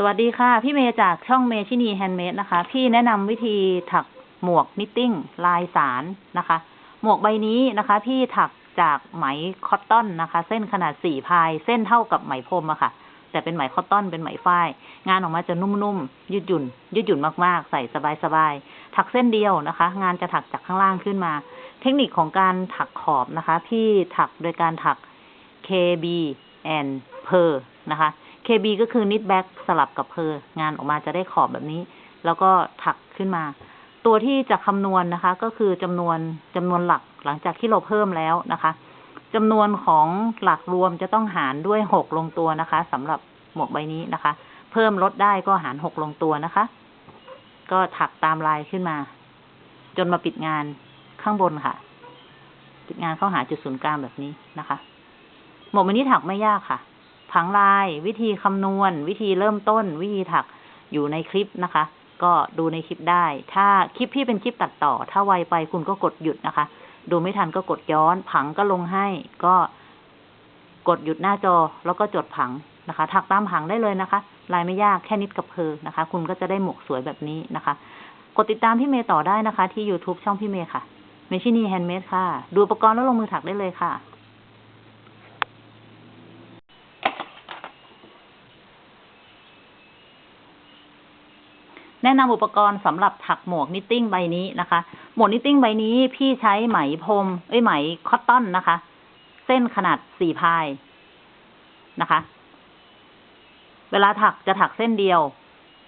สวัสดีค่ะ พี่เมย์จากช่องเมชินีแฮนด์เมดนะคะ พี่แนะนำวิธีถักหมวกนิตติ้งลายสารนะคะ หมวกใบนี้นะคะ พี่ถักจากไหมคอตตอนนะคะ เส้นขนาดสี่พาย เส้นเท่ากับไหมพรมอะค่ะ แต่เป็นไหมคอตตอนเป็นไหมฝ้าย งานออกมาจะนุ่มๆ ยืดหยุ่น ยืดหยุ่นมากๆ ใส่สบายๆ ถักเส้นเดียวนะคะ งานจะถักจากข้างล่างขึ้นมา เทคนิคของการถักขอบนะคะ พี่ถักโดยการถัก KB and per นะคะ KB ก็คือ knit back สลับกับ per งานออกมาจะได้ขอบแบบนี้ แล้วก็ถักขึ้นมา ตัวที่จะคำนวณนะคะ ก็คือจำนวนจำนวนหลักหลังจากที่เราเพิ่มแล้วนะคะจำนวนของหลักรวมจะต้องหารด้วยหกลงตัวนะคะสำหรับหมวกใบนี้นะคะ เพิ่มลดได้ก็หารหกลงตัวนะคะ ก็ถักตามลายขึ้นมา จนมาปิดงานข้างบนค่ะ ปิดงานเข้าหาจุดศูนย์กลางแบบนี้นะคะ หมวกใบนี้ถักไม่ยากค่ะ ผังลาย วิธีคำนวณ วิธีเริ่มต้น วิธีถักอยู่ในคลิปนะคะ ก็ดูในคลิปได้ ถ้าคลิปพี่เป็นคลิปตัดต่อ ถ้าไวไปคุณก็กดหยุดนะคะ ดูไม่ทันก็กดย้อน ผังก็ลงให้ ก็กดหยุดหน้าจอแล้วก็จดผังนะคะ ถักตามผังได้เลยนะคะ ลายไม่ยากแค่นิดกับเพอนะคะ คุณก็จะได้หมวกสวยแบบนี้นะคะ กดติดตามพี่เมย์ต่อได้นะคะ ที่ YouTube ช่องพี่เมย์ค่ะเมชินีแฮนด์เมดค่ะ ดูอุปกรณ์แล้วลงมือถักได้เลยค่ะ แนะนำอุปกรณ์สำหรับถักหมวกนิตติ้งใบนี้นะคะ หมวกนิตติ้งใบนี้พี่ใช้ไหมพรมเอ้ยไหมคอตตอนนะคะ เส้นขนาดสี่พายนะคะ เวลาถักจะถักเส้นเดียว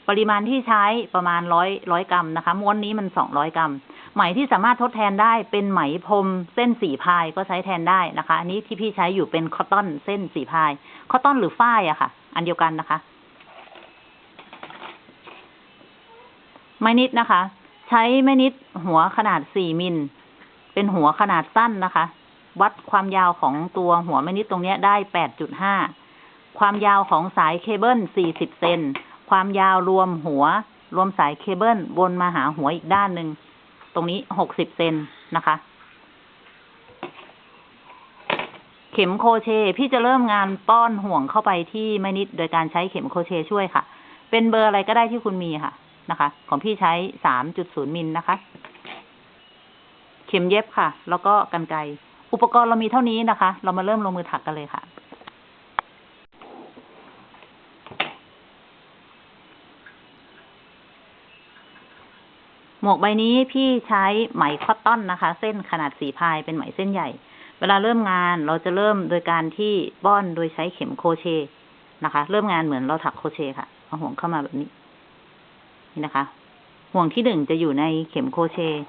ปริมาณที่ใช้ประมาณร้อยร้อยกรัมนะคะ ม้วนนี้มันสองร้อยกรัม ไหมที่สามารถทดแทนได้เป็นไหมพรมเส้นสี่พายก็ใช้แทนได้นะคะ อันนี้ที่พี่ใช้อยู่เป็นคอตตอนเส้นสี่พาย คอตตอนหรือฝ้ายอะค่ะ อันเดียวกันนะคะ ไม้นิดนะคะ ใช้ไม้นิดหัวขนาดสี่มิล เป็นหัวขนาดสั้นนะคะ วัดความยาวของตัวหัวไม้นิดตรงเนี้ยได้แปดจุดห้าความยาวของสายเคเบิลสี่สิบเซนความยาวรวมหัว รวมสายเคเบิลวนมาหาหัวอีกด้านหนึ่งตรงนี้หกสิบเซนนะคะ เข็มโคเชพี่จะเริ่มงานป้อนห่วงเข้าไปที่ไม้นิด โดยการใช้เข็มโคเชช่วยค่ะ เป็นเบอร์อะไรก็ได้ที่คุณมีค่ะ นะคะ ของพี่ใช้สามจุดศูนย์มิลนะคะ เข็มเย็บค่ะ แล้วก็กันไกอุปกรณ์เรามีเท่านี้นะคะ เรามาเริ่มลงมือถักกันเลยค่ะหมวกใบนี้พี่ใช้ไหมคอตตอนนะคะ เส้นขนาดสีพายเป็นไหมเส้นใหญ่ เวลาเริ่มงานเราจะเริ่มโดยการที่บ้อนโดยใช้เข็มโครเชต์นะคะ เริ่มงานเหมือนเราถักโครเชต์ค่ะ เอาห่วงเข้ามาแบบนี้ นี่นะคะ ห่วงที่หนึ่งจะอยู่ในเข็มโครเชต์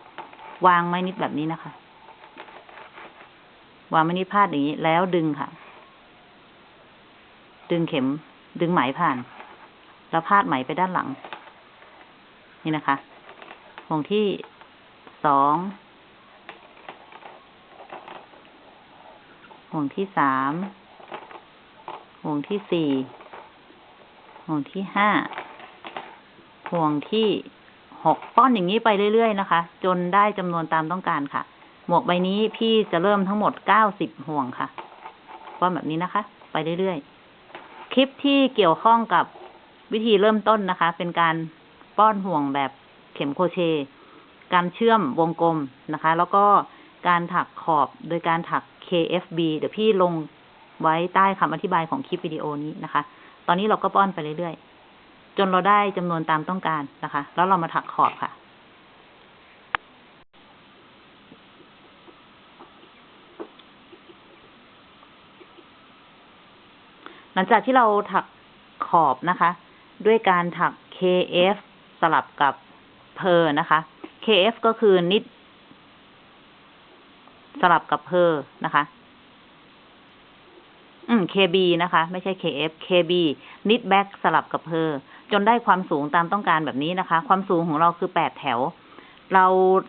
วางไม้นิดแบบนี้นะคะ วางไม้นิดพาดอย่างนี้ แล้วดึงค่ะ ดึงเข็ม ดึงไหมผ่าน แล้วพาดไหมไปด้านหลัง นี่นะคะ ห่วงที่สอง ห่วงที่สาม ห่วงที่สี่ ห่วงที่ห้า ห่วงที่หกป้อนอย่างนี้ไปเรื่อยๆนะคะ จนได้จำนวนตามต้องการค่ะ หมวกใบนี้พี่จะเริ่มทั้งหมดเก้าสิบห่วงค่ะป้อนแบบนี้นะคะ ไปเรื่อยๆ คลิปที่เกี่ยวข้องกับวิธีเริ่มต้นนะคะ เป็นการป้อนห่วงแบบเข็มโครเชต์การเชื่อมวงกลมนะคะ แล้วก็การถักขอบโดยการถัก KFB เดี๋ยวพี่ลงไว้ใต้คำอธิบายของคลิปวิดีโอนี้นะคะ ตอนนี้เราก็ป้อนไปเรื่อยๆ จนเราได้จำนวนตามต้องการนะคะ แล้วเรามาถักขอบค่ะ หลังจากที่เราถักขอบนะคะ ด้วยการถัก KF สลับกับเพอนะคะ KF ก็คือนิด สลับกับเพอนะคะ อืม KB นะคะ ไม่ใช่ KF KB knit back สลับกับเพอ จนได้ความสูงตามต้องการแบบนี้นะคะ ความสูงของเราคือแปดแถว เรา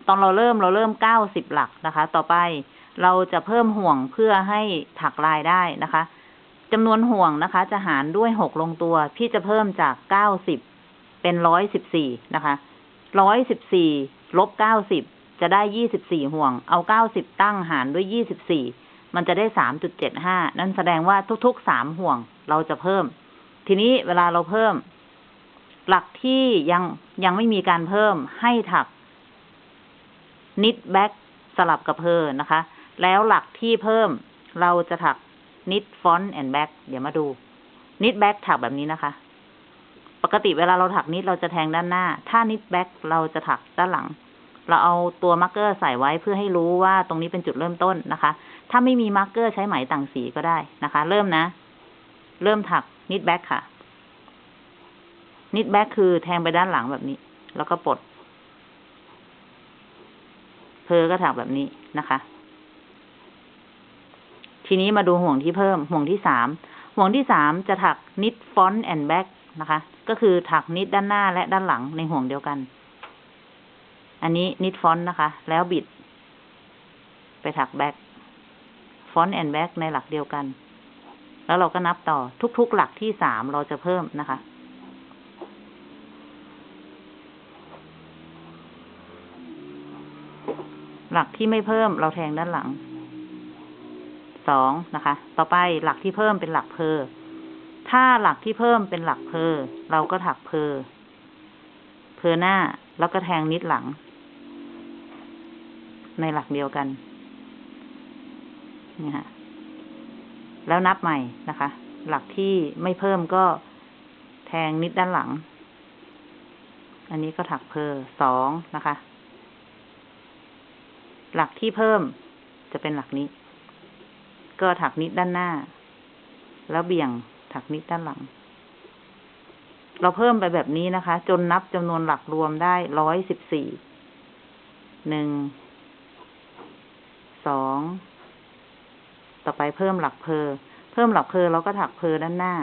ตอนเราเริ่มเราเริ่มเก้าสิบหลักนะคะ ต่อไปเราจะเพิ่มห่วงเพื่อให้ถักลายได้นะคะจำนวนห่วงนะคะ จะหารด้วยหกลงตัว พี่จะเพิ่มจากเก้าสิบเป็นร้อยสิบสี่นะคะร้อยสิบสี่ลบเก้าสิบจะได้ยี่สิบสี่ห่วง เอาเก้าสิบตั้งหารด้วยยี่สิบสี่มันจะได้สามจุดเจ็ดห้านั่นแสดงว่าทุกๆสามห่วงเราจะเพิ่ม ทีนี้เวลาเราเพิ่ม หลักที่ยังยังไม่มีการเพิ่มให้ถักนิดแบ็กสลับกับเพอนะคะ แล้วหลักที่เพิ่มเราจะถักนิดฟอนต์แอนด์แบ็กเดี๋ยวมาดูนิดแบ็กถักแบบนี้นะคะ ปกติเวลาเราถักนิดเราจะแทงด้านหน้า ถ้านิดแบ็กเราจะถักด้านหลัง เราเอาตัวมาร์กเกอร์ใส่ไว้เพื่อให้รู้ว่าตรงนี้เป็นจุดเริ่มต้นนะคะ ถ้าไม่มีมาร์กเกอร์ใช้ไหมต่างสีก็ได้นะคะ เริ่มนะ เริ่มถักนิดแบ็กค่ะ นิดแบ็กคือแทงไปด้านหลังแบบนี้ แล้วก็ปลดเพอก็ถักแบบนี้นะคะ ทีนี้มาดูห่วงที่เพิ่ม ห่วงที่สามห่วงที่สามจะถักนิดฟอนต์แอนด์แบ็กนะคะ ก็คือถักนิดด้านหน้าและด้านหลังในห่วงเดียวกัน อันนี้นิดฟอนต์นะคะ แล้วบิด ไปถักแบ็กฟอนต์แอนด์แบ็กในหลักเดียวกัน แล้วเราก็นับต่อทุกๆหลักที่สามเราจะเพิ่มนะคะ หลักที่ไม่เพิ่มเราแทงด้านหลังสองนะคะ ต่อไปหลักที่เพิ่มเป็นหลักเพอถ้าหลักที่เพิ่มเป็นหลักเพอเราก็ถักเพอเพอหน้าแล้วก็แทงนิดหลัง ในหลักเดียวกันนี่ฮะแล้วนับใหม่นะคะ หลักที่ไม่เพิ่มก็แทงนิดด้านหลัง อันนี้ก็ถักเพอสองนะคะ หลักที่เพิ่มจะเป็นหลักนี้ ก็ถักนิดด้านหน้า แล้วเบี่ยงถักนิดด้านหลัง เราเพิ่มไปแบบนี้นะคะ จนนับจำนวนหลักรวมได้ร้อยสิบสี่ หนึ่ง สอง ต่อไปเพิ่มหลักเพอ เพิ่มหลักเพอเราก็ถักเพอด้านหน้า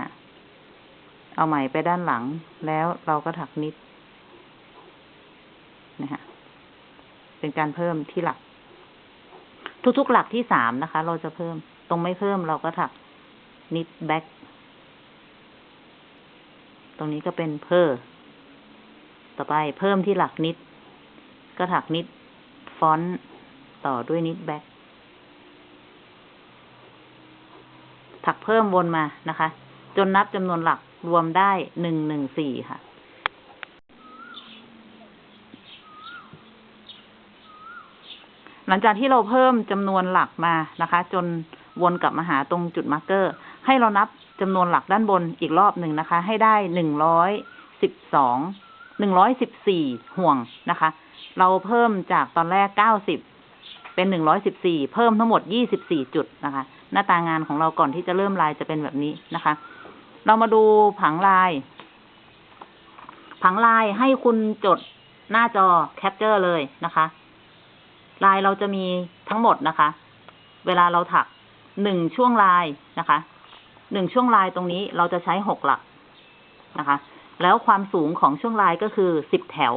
เอาไหมไปด้านหลัง แล้วเราก็ถักนิด นะฮะเป็นการเพิ่มที่หลัก ทุกๆหลักที่สามนะคะ เราจะเพิ่ม ตรงไม่เพิ่มเราก็ถักนิดแบ็กตรงนี้ก็เป็นเพอต่อไปเพิ่มที่หลักนิด ก็ถักนิดฟอนต์ต่อด้วยนิดแบ็กถักเพิ่มวนมานะคะ จนนับจำนวนหลักรวมได้หนึ่งหนึ่งสี่ค่ะ หลังจากที่เราเพิ่มจำนวนหลักมานะคะ จนวนกลับมาหาตรงจุดมาร์กเกอร์ ให้เรานับจำนวนหลักด้านบนอีกรอบหนึ่งนะคะ ให้ได้หนึ่งร้อยสิบสองหนึ่งร้อยสิบสี่ห่วงนะคะ เราเพิ่มจากตอนแรกเก้าสิบเป็นหนึ่งร้อยสิบสี่เพิ่มทั้งหมดยี่สิบสี่จุดนะคะ หน้าตางานของเราก่อนที่จะเริ่มลายจะเป็นแบบนี้นะคะ เรามาดูผังลาย ผังลายให้คุณจดหน้าจอแคปเจอร์เลยนะคะ ลายเราจะมีทั้งหมดนะคะ เวลาเราถักหนึ่งช่วงลายนะคะหนึ่งช่วงลายตรงนี้เราจะใช้หกหลักนะคะ แล้วความสูงของช่วงลายก็คือสิบแถว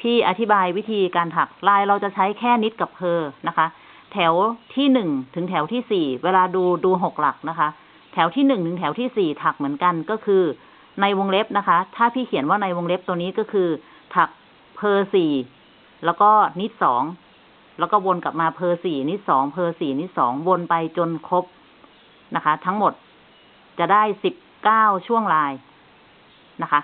พี่อธิบายวิธีการถักลายเราจะใช้แค่นิดกับเพอนะคะ แถวที่หนึ่งถึงแถวที่สี่เวลาดูดูหกหลักนะคะ แถวที่หนึ่งถึงแถวที่สี่ถักเหมือนกันก็คือในวงเล็บนะคะ ถ้าพี่เขียนว่าในวงเล็บตัวนี้ก็คือ ถักเพอสี่ แล้วก็นิดสอง แล้วก็วนกลับมาเพอสี่นิดสองเพอสี่นิดสองวนไปจนครบนะคะ ทั้งหมดจะได้สิบเก้าช่วงลายนะคะ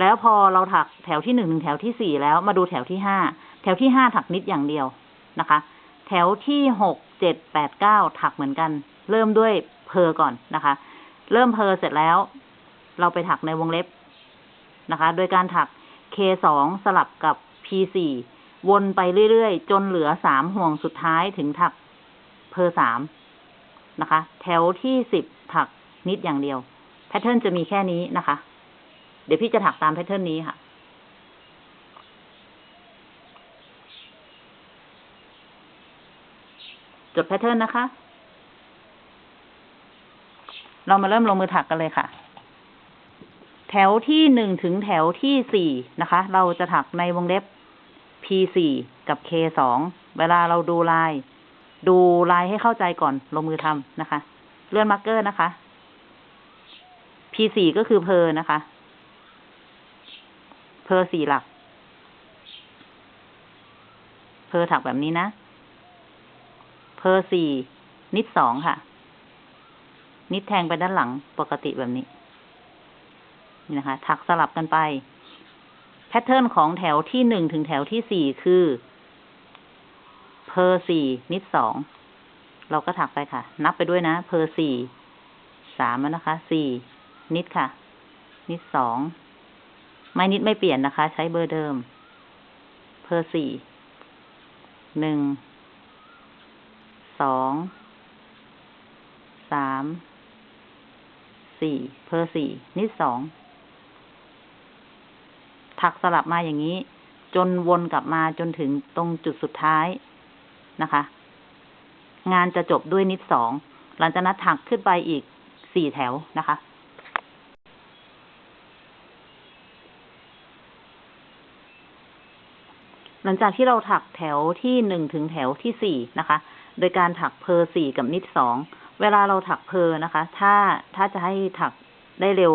แล้วพอเราถักแถวที่หนึ่งถึงแถวที่สี่แล้วมาดูแถวที่ห้าแถวที่ห้าถักนิดอย่างเดียวนะคะ แถวที่หกเจ็ดแปดเก้าถักเหมือนกัน เริ่มด้วยเพอก่อนนะคะ เริ่มเพอเสร็จแล้ว เราไปถักในวงเล็บนะคะ โดยการถัก K สองสลับกับ P สี่วนไปเรื่อยๆ จนเหลือสามห่วงสุดท้ายถึงถักเพอสามนะคะ แถวที่สิบถักนิดอย่างเดียว แพทเทิร์นจะมีแค่นี้นะคะ เดี๋ยวพี่จะถักตามแพทเทิร์นนี้ค่ะ จดแพทเทิร์นนะคะ เรามาเริ่มลงมือถักกันเลยค่ะ แถวที่หนึ่งถึงแถวที่สี่นะคะ เราจะถักในวงเล็บ P สี่กับ K สองเวลาเราดูลาย ดูลายให้เข้าใจก่อนลงมือทำนะคะ เลื่อนมาร์กเกอร์นะคะ P สี่ก็คือเพอนะคะ เพอสี่หลัก เพอถักแบบนี้นะ เพอสี่นิดสองค่ะ นิดแทงไปด้านหลังปกติแบบนี้ นี่นะคะ ถักสลับกันไป แพทเทิร์นของแถวที่หนึ่งถึงแถวที่สี่คือเพอร์สี่นิดสองเราก็ถักไปค่ะ นับไปด้วยนะเพอร์สี่สามแล้วนะคะสี่นิดค่ะ นิดสองไม่นิดไม่เปลี่ยนนะคะ ใช้เบอร์เดิม เพอร์สี่หนึ่งสองสามสี่เพอร์สี่นิดสอง ถักสลับมาอย่างนี้ จนวนกลับมาจนถึงตรงจุดสุดท้ายนะคะ งานจะจบด้วยนิดสอง หลังจากนั้นถักขึ้นไปอีกสี่แถวนะคะหลังจากที่เราถักแถวที่หนึ่งถึงแถวที่สี่นะคะ โดยการถักเพอสี่กับนิดสอง เวลาเราถักเพอนะคะ ถ้าถ้าจะให้ถักได้เร็ว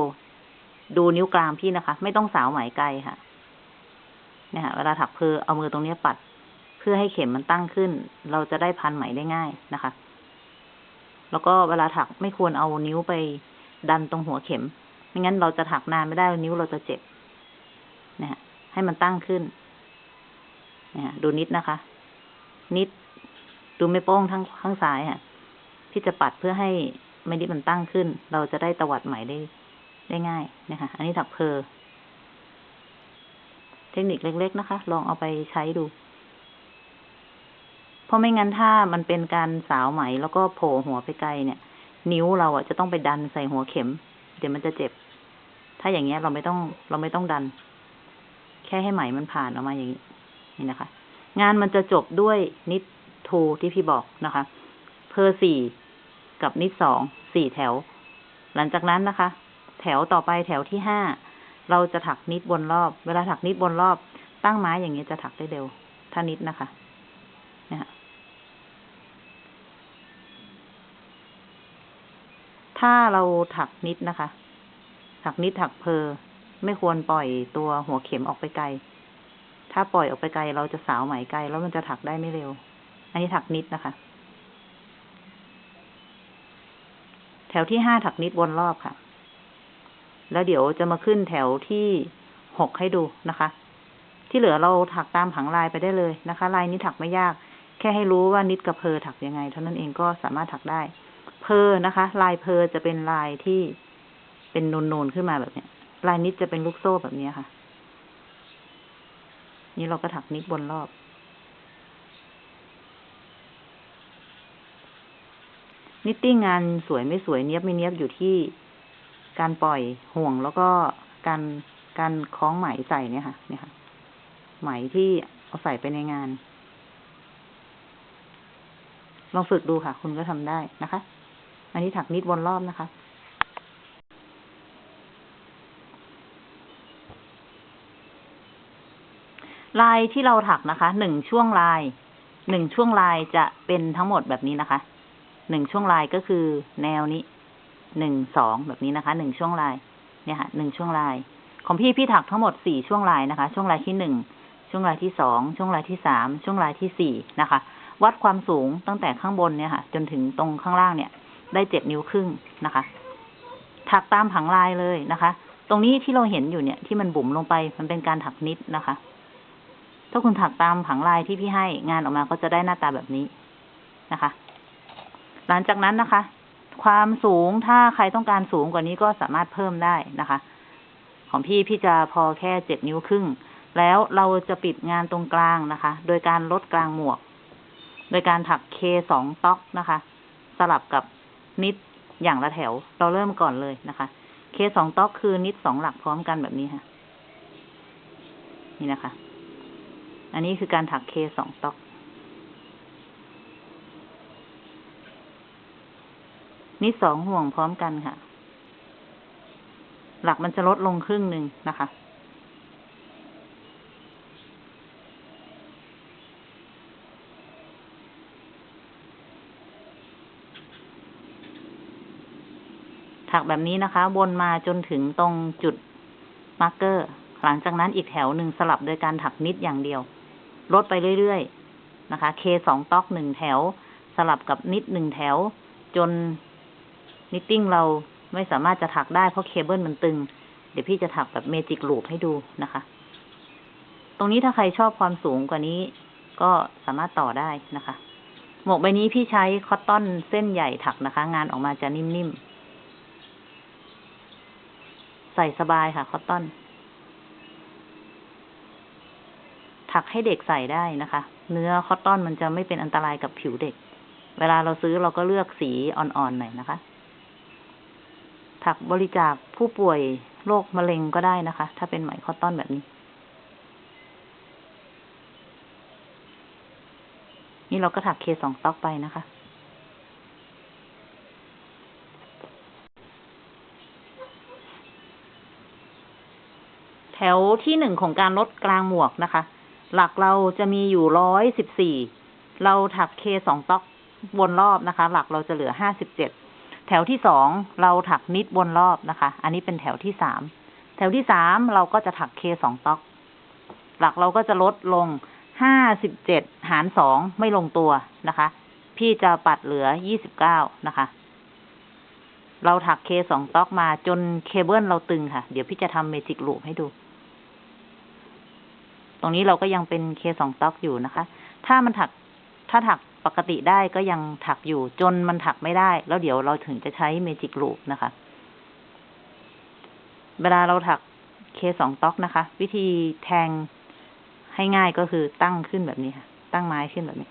ดูนิ้วกลางพี่นะคะ ไม่ต้องสาวไหมไกลค่ะเนี่ยค่ะเวลาถักเพอเอามือตรงนี้ปัด เพื่อให้เข็มมันตั้งขึ้น เราจะได้พันไหมได้ง่ายนะคะ แล้วก็เวลาถักไม่ควรเอานิ้วไปดันตรงหัวเข็ม ไม่งั้นเราจะถักนานไม่ได้นิ้วเราจะเจ็บนะฮะให้มันตั้งขึ้นเนี่ยดูนิดนะคะ นิด ดูไม่โป้งทั้งข้างซ้ายค่ะพี่จะปัดเพื่อให้ไม่นิดมันตั้งขึ้น เราจะได้ตวัดไหมได้ ได้ง่ายนะคะ อันนี้ถักเพอเทคนิคเล็ก ๆ นะคะ ลองเอาไปใช้ดู เพราะไม่งั้นถ้ามันเป็นการสาวไหมแล้วก็โผล่หัวไปไกลเนี่ย นิ้วเราอะจะต้องไปดันใส่หัวเข็ม เดี๋ยวมันจะเจ็บ ถ้าอย่างเงี้ยเราไม่ต้องเราไม่ต้องดัน แค่ให้ไหมมันผ่านออกมาอย่างนี้ นี่นะคะ งานมันจะจบด้วยนิดทูที่พี่บอกนะคะ เพอสี่กับนิดสองสี่แถว หลังจากนั้นนะคะ แถวต่อไปแถวที่ห้าเราจะถักนิดบนรอบ เวลาถักนิดบนรอบ ตั้งไม้อย่างเงี้จะถักได้เร็ว ถ้านิดนะคะเนี่ยค่ะถ้าเราถักนิดนะคะ ถักนิดถักเพอไม่ควรปล่อยตัวหัวเข็มออกไปไกล ถ้าปล่อยออกไปไกลเราจะสาวไหมไกล แล้วมันจะถักได้ไม่เร็ว อันนี้ถักนิดนะคะ แถวที่ห้าถักนิดวนรอบค่ะ แล้วเดี๋ยวจะมาขึ้นแถวที่หกให้ดูนะคะ ที่เหลือเราถักตามผังลายไปได้เลยนะคะ ลายนี้ถักไม่ยาก แค่ให้รู้ว่านิดกับเพอถักยังไง เท่านั้นเองก็สามารถถักได้ เพอนะคะ ลายเพอจะเป็นลายที่เป็นนูนๆขึ้นมาแบบเนี้ย ลายนิดจะเป็นลูกโซ่แบบนี้ค่ะ นี่เราก็ถักนิดบนรอบ นิตติ้งงานสวยไม่สวยเนี้ยบไม่เนี้ยบอยู่ที่ การปล่อยห่วงแล้วก็การการคล้องไหมใส่เนี่ยค่ะ เนี่ยค่ะ ไหมที่เอาใส่ไปในงาน ลองฝึกดูค่ะ คุณก็ทำได้นะคะ อันนี้ถักนิดบนรอบนะคะลายที่เราถักนะคะ หนึ่งช่วงลาย หนึ่งช่วงลายจะเป็นทั้งหมดแบบนี้นะคะ หนึ่งช่วงลายก็คือแนวนี้ หนึ่งสองแบบนี้นะคะหนึ่งช่วงลายเนี่ยค่ะหนึ่งช่วงลาย ของพี่พี่ถักทั้งหมดสี่ช่วงลายนะคะ ช่วงลายที่หนึ่งช่วงลายที่สองช่วงลายที่สามช่วงลายที่สี่นะคะ วัดความสูงตั้งแต่ข้างบนเนี่ยค่ะ จนถึงตรงข้างล่างเนี่ย ได้เจ็ดนิ้วครึ่งนะคะ ถักตามผังลายเลยนะคะ ตรงนี้ที่เราเห็นอยู่เนี่ยที่มันบุ๋มลงไปมันเป็นการถักนิดนะคะ ถ้าคุณถักตามผังลายที่พี่ให้งานออกมาก็จะได้หน้าตาแบบนี้นะคะ หลังจากนั้นนะคะ ความสูงถ้าใครต้องการสูงกว่านี้ก็สามารถเพิ่มได้นะคะ ของพี่พี่จะพอแค่เจ็ดนิ้วครึ่ง แล้วเราจะปิดงานตรงกลางนะคะ โดยการลดกลางหมวก โดยการถักเคสองต๊อกนะคะ สลับกับนิดอย่างละแถว เราเริ่มก่อนเลยนะคะ เคสองต๊อกคือนิดสองหลักพร้อมกันแบบนี้ค่ะ นี่นะคะ อันนี้คือการถักเคสองต๊อก นี่สองห่วงพร้อมกันค่ะ หลักมันจะลดลงครึ่งหนึ่งนะคะ ถักแบบนี้นะคะ วนมาจนถึงตรงจุดมาร์กเกอร์ หลังจากนั้นอีกแถวหนึ่งสลับโดยการถักนิดอย่างเดียว ลดไปเรื่อยๆ นะคะ เคสองต๊อกหนึ่งแถว สลับกับนิดหนึ่งแถวจน นิตติ้งเราไม่สามารถจะถักได้เพราะเคเบิลมันตึง เดี๋ยวพี่จะถักแบบเมจิกลูปให้ดูนะคะ ตรงนี้ถ้าใครชอบความสูงกว่านี้ ก็สามารถต่อได้นะคะ หมวกใบนี้พี่ใช้คอตตอนเส้นใหญ่ถักนะคะ งานออกมาจะนิ่มๆ ใส่สบายค่ะคอตตอน ถักให้เด็กใส่ได้นะคะ เนื้อคอตตอนมันจะไม่เป็นอันตรายกับผิวเด็ก เวลาเราซื้อเราก็เลือกสีอ่อนๆหน่อยนะคะ ถักบริจาคผู้ป่วยโรคมะเร็งก็ได้นะคะ ถ้าเป็นไหมคอตตอนแบบนี้ นี่เราก็ถักเคสองต๊อกไปนะคะแถวที่หนึ่งของการลดกลางหมวกนะคะ หลักเราจะมีอยู่ร้อยสิบสี่ เราถักเคสองต๊อกวนรอบนะคะ หลักเราจะเหลือห้าสิบเจ็ด แถวที่สองเราถักนิดวนรอบนะคะ อันนี้เป็นแถวที่สามแถวที่สามเราก็จะถักเคสองต๊อก หลักเราก็จะลดลงห้าสิบเจ็ดหารสองไม่ลงตัวนะคะ พี่จะปัดเหลือยี่สิบเก้านะคะ เราถักเคสองต๊อกมาจนเคเบิลเราตึงค่ะ เดี๋ยวพี่จะทำเมจิกลูปให้ดู ตรงนี้เราก็ยังเป็นเคสองต๊อกอยู่นะคะ ถ้ามันถักถ้าถัก ปกติได้ก็ยังถักอยู่จนมันถักไม่ได้ แล้วเดี๋ยวเราถึงจะใช้เมจิกลูปนะคะ เวลาเราถักเคสองต๊อกนะคะ วิธีแทงให้ง่ายก็คือตั้งขึ้นแบบนี้ค่ะ ตั้งไม้ขึ้นแบบนี้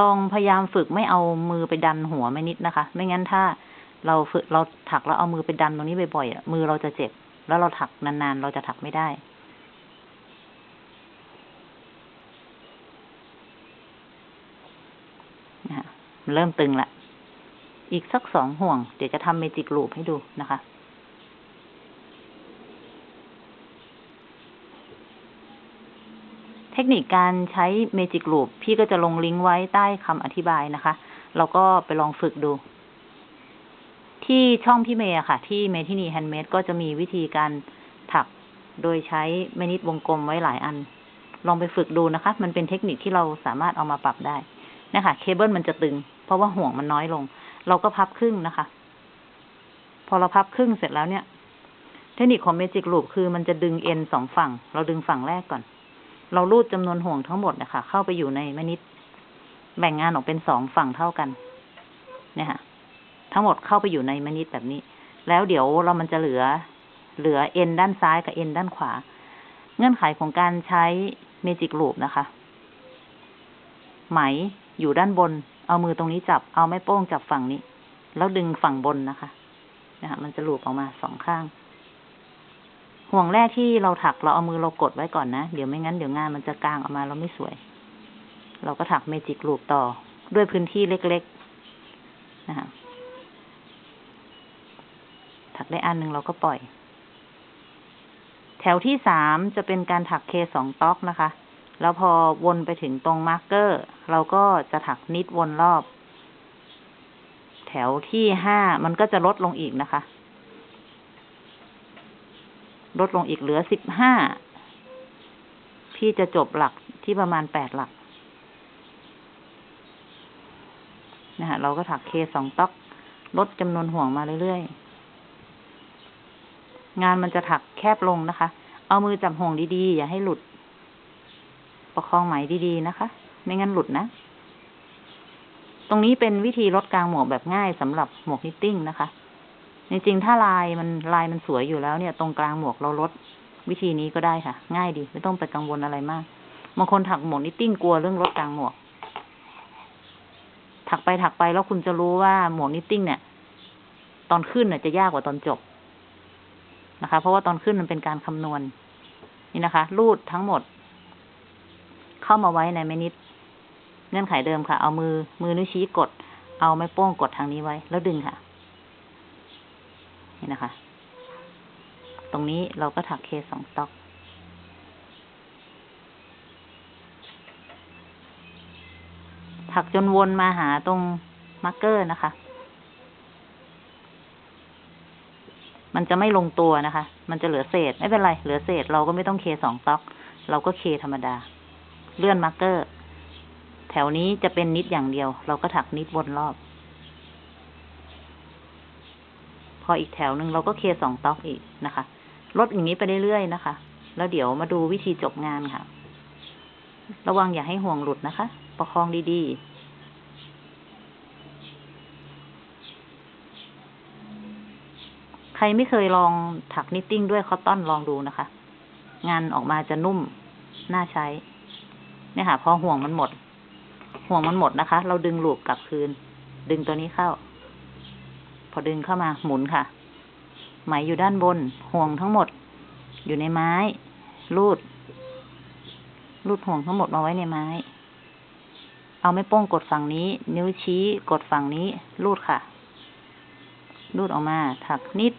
ลองพยายามฝึกไม่เอามือไปดันหัวไม่นิดนะคะ ไม่งั้นถ้า เราฝึกเราถักแล้วเอามือไปดันตรงนี้บ่อยๆอะมือเราจะเจ็บ แล้วเราถักนานๆ เราจะถักไม่ได้ นะฮะมันเริ่มตึงละ อีกสักสองห่วง เดี๋ยวจะทำเมจิกลูปให้ดูนะคะเทคนิคการใช้เมจิกลูปพี่ก็จะลงลิงก์ไว้ใต้คำอธิบายนะคะ เราก็ไปลองฝึกดู ที่ช่องพี่เมย์อะค่ะ ที่เมทินีแฮนด์เมดก็จะมีวิธีการถักโดยใช้เมนิดวงกลมไว้หลายอัน ลองไปฝึกดูนะคะ มันเป็นเทคนิคที่เราสามารถเอามาปรับได้นะคะเคเบิลมันจะตึง เพราะว่าห่วงมันน้อยลง เราก็พับครึ่งนะคะ พอเราพับครึ่งเสร็จแล้วเนี่ย เทคนิคของเมจิกลูปคือมันจะดึงเอ็นสองฝั่ง เราดึงฝั่งแรกก่อน เราลูดจำนวนห่วงทั้งหมดนะคะ เข้าไปอยู่ในแม่นิดแบ่งงานออกเป็นสองฝั่งเท่ากันเนี่ยค่ะ ทั้งหมดเข้าไปอยู่ในมนิดแบบนี้ แล้วเดี๋ยวเรามันจะเหลือ เหลือเอ็นด้านซ้ายกับเอ็นด้านขวา เงื่อนไขของการใช้เมจิกลูปนะคะ ไหมอยู่ด้านบน เอามือตรงนี้จับ เอาไม้โป้งจับฝั่งนี้ แล้วดึงฝั่งบนนะคะนะคะมันจะลูปออกมาสองข้าง ห่วงแรกที่เราถักเราเอามือเรากดไว้ก่อนนะ เดี๋ยวไม่งั้นเดี๋ยวงานมันจะกางออกมาเราไม่สวย เราก็ถักเมจิกลูปต่อด้วยพื้นที่เล็กๆนะคะ ถักได้อันหนึ่งเราก็ปล่อย แถวที่สามจะเป็นการถักเคสองต๊อกนะคะ แล้วพอวนไปถึงตรงมาร์กเกอร์ เราก็จะถักนิดวนรอบ แถวที่ห้ามันก็จะลดลงอีกนะคะ ลดลงอีกเหลือสิบห้าพี่จะจบหลักที่ประมาณแปดหลักนะฮะเราก็ถักเคสองต๊อก ลดจำนวนห่วงมาเรื่อยๆ งานมันจะถักแคบลงนะคะ เอามือจับห่วงดีๆ อย่าให้หลุด ประคองไหมดีๆนะคะ ไม่งั้นหลุดนะ ตรงนี้เป็นวิธีลดกลางหมวกแบบง่ายสำหรับหมวกนิตติ้งนะคะ จริงๆ ถ้าลายมันลายมันสวยอยู่แล้วเนี่ย ตรงกลางหมวกเราลดวิธีนี้ก็ได้ค่ะ ง่ายดี ไม่ต้องไปกังวลอะไรมากบางคนถักหมวกนิตติ้งกลัวเรื่องลดกลางหมวก ถักไปถักไปแล้วคุณจะรู้ว่าหมวกนิตติ้งเนี่ย ตอนขึ้นเนี่ยจะยากกว่าตอนจบ นะคะ เพราะว่าตอนขึ้นมันเป็นการคำนวณ นี่นะคะ รูดทั้งหมด เข้ามาไว้ในแม่นิดเงื่อนไขเดิมค่ะ เอามือมือนิ้วชี้กด เอาไม้โป้งกดทางนี้ไว้ แล้วดึงค่ะ นี่นะคะ ตรงนี้เราก็ถักเคสองต๊อกถักจนวนมาหาตรงมาร์กเกอร์นะคะ มันจะไม่ลงตัวนะคะ มันจะเหลือเศษ ไม่เป็นไร เหลือเศษเราก็ไม่ต้องเคสองต๊อก เราก็เคธรรมดา เลื่อนมาร์กเกอร์ แถวนี้จะเป็นนิดอย่างเดียว เราก็ถักนิดวนรอบ พออีกแถวหนึ่งเราก็เคสองต๊อกอีกนะคะ ลดอย่างนี้ไปเรื่อยๆนะคะ แล้วเดี๋ยวมาดูวิธีจบงานค่ะ ระวังอย่าให้ห่วงหลุดนะคะ ประคองดีๆ ใค รไม่เคยลองถักนิตติ้งด้วยคอตตอนลองดูนะคะ งานออกมาจะนุ่มน่าใช้ เนี่ยค่ะ พอห่วงมันหมด ห่วงมันหมดนะคะ เราดึงลูกกลับคืน ดึงตัวนี้เข้า พอดึงเข้ามาหมุนค่ะ ไหมอยู่ด้านบน ห่วงทั้งหมด อยู่ในไม้รูดรูดห่วงทั้งหมดมาไว้ในไม้ เอาไม่โป้งกดฝั่งนี้ นิ้วชี้กดฝั่งนี้รูดค่ะรูดออกมา ถักนิด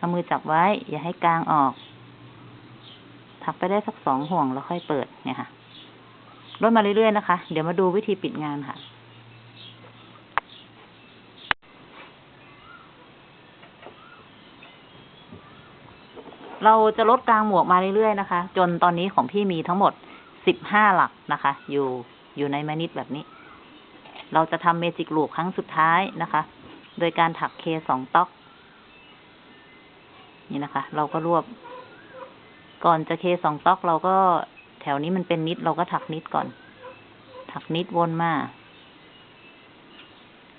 เอามือจับไว้ อย่าให้กลางออก ถักไปได้สักสองห่วงแล้วค่อยเปิดเนี่ยค่ะลดมาเรื่อยๆนะคะ เดี๋ยวมาดูวิธีปิดงานค่ะ เราจะลดกลางหมวกมาเรื่อยๆนะคะ จนตอนนี้ของพี่มีทั้งหมดสิบห้าหลักนะคะ อยู่อยู่ในแมนิดแบบนี้ เราจะทำเมจิกลูปครั้งสุดท้ายนะคะ โดยการถักเคสองต๊อก นี่นะคะ เราก็รวบ ก่อนจะเคสองต๊อกเราก็แถวนี้มันเป็นนิดเราก็ถักนิดก่อน ถักนิดวนมา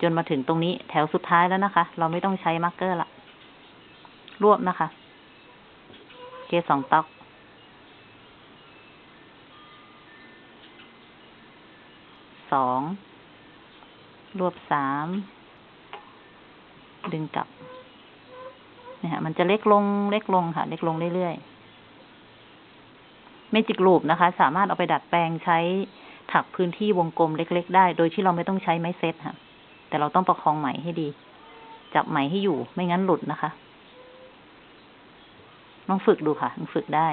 จนมาถึงตรงนี้แถวสุดท้ายแล้วนะคะ เราไม่ต้องใช้มาร์กเกอร์ละ รวบนะคะ เคสองต๊อกสอง รวบสาม ดึงกลับ นี่ยค่ะมันจะเล็กลงเล็กลงค่ะ เล็กลงเรื่อยๆเมจิกลูปนะคะ สามารถเอาไปดัดแปลงใช้ถักพื้นที่วงกลมเล็ก ๆ ได้ โดยที่เราไม่ต้องใช้ไม้เซตค่ะ แต่เราต้องประคองไหมให้ดี จับไหมให้อยู่ไม่งั้นหลุดนะคะลองฝึกดูค่ะลองฝึกได้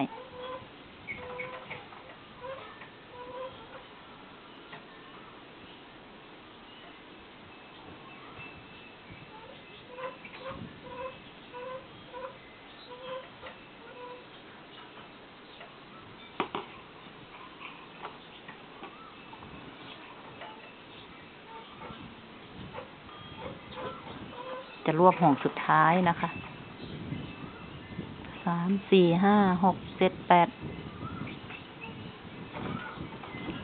จะรวบห่วงสุดท้ายนะคะ สาม สี่ ห้า หก เจ็ด แปด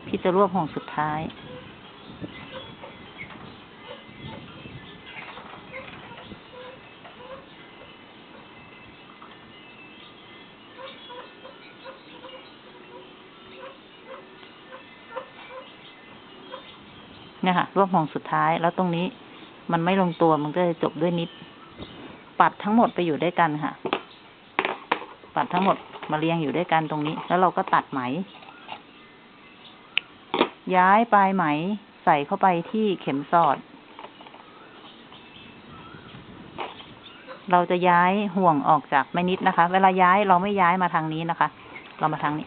พี่จะรวบห่วงสุดท้าย เนี่ยค่ะ รวบห่วงสุดท้ายแล้วตรงนี้ มันไม่ลงตัวมันก็จะจบด้วยนิด ปัดทั้งหมดไปอยู่ด้วยกันค่ะ ปัดทั้งหมดมาเรียงอยู่ด้วยกันตรงนี้ แล้วเราก็ตัดไหม ย้ายปลายไหมใส่เข้าไปที่เข็มสอด เราจะย้ายห่วงออกจากแม่นิดนะคะ เวลาย้ายเราไม่ย้ายมาทางนี้นะคะ เรามาทางนี้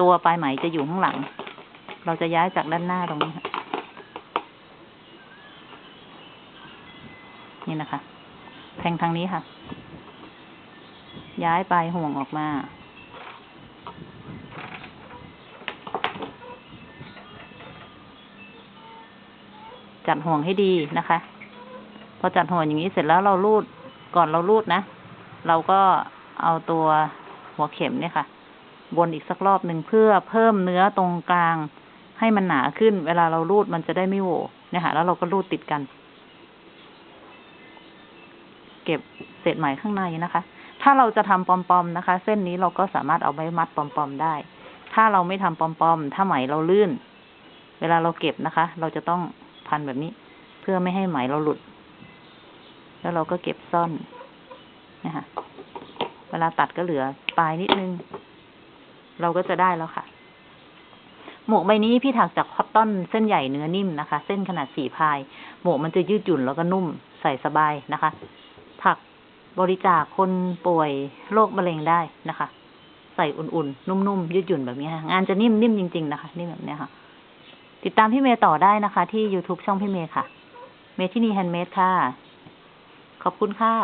ตัวปลายไหมจะอยู่ข้างหลัง เราจะย้ายจากด้านหน้าตรงนี้ค่ะ นี่นะคะ แทงทางนี้ค่ะ ย้ายปลายห่วงออกมาจัดห่วงให้ดีนะคะ พอจัดห่วงอย่างนี้เสร็จแล้วเรารูดก่อนเรารูดนะ เราก็เอาตัวหัวเข็มเนี่ยค่ะ วนอีกสักรอบหนึ่งเพื่อเพิ่มเนื้อตรงกลางให้มันหนาขึ้น เวลาเรารูดมันจะได้ไม่โหวเนี่ยค่ะ แล้วเราก็รูดติดกัน เก็บเศษไหมข้างในนะคะ ถ้าเราจะทำปอมๆนะคะ เส้นนี้เราก็สามารถเอาไว้มัดปอมๆได้ ถ้าเราไม่ทำปอมๆถ้าไหมเราลื่น เวลาเราเก็บนะคะ เราจะต้องพันแบบนี้ เพื่อไม่ให้ไหมเราหลุด แล้วเราก็เก็บซ่อนนะคะเวลาตัดก็เหลือปลายนิดนึง เราก็จะได้แล้วค่ะ หมวกใบนี้พี่ถักจากคอตตอนเส้นใหญ่เนื้อนิ่มนะคะ เส้นขนาดสี่พาย หมวกมันจะยืดหยุ่นแล้วก็นุ่มใส่สบายนะคะ ถักบริจาคคนป่วยโรคมะเร็งได้นะคะ ใส่อุ่นๆ นุ่มๆ ยืดหยุ่นแบบนี้ค่ะ งานจะนิ่มนิ่มจริง ๆ นะคะนิ่มแบบนี้ค่ะ ติดตามพี่เมย์ต่อได้นะคะ ที่ YouTube ช่องพี่เมย์ค่ะ เมทินีแฮนด์เมดค่ะ ขอบคุณค่ะ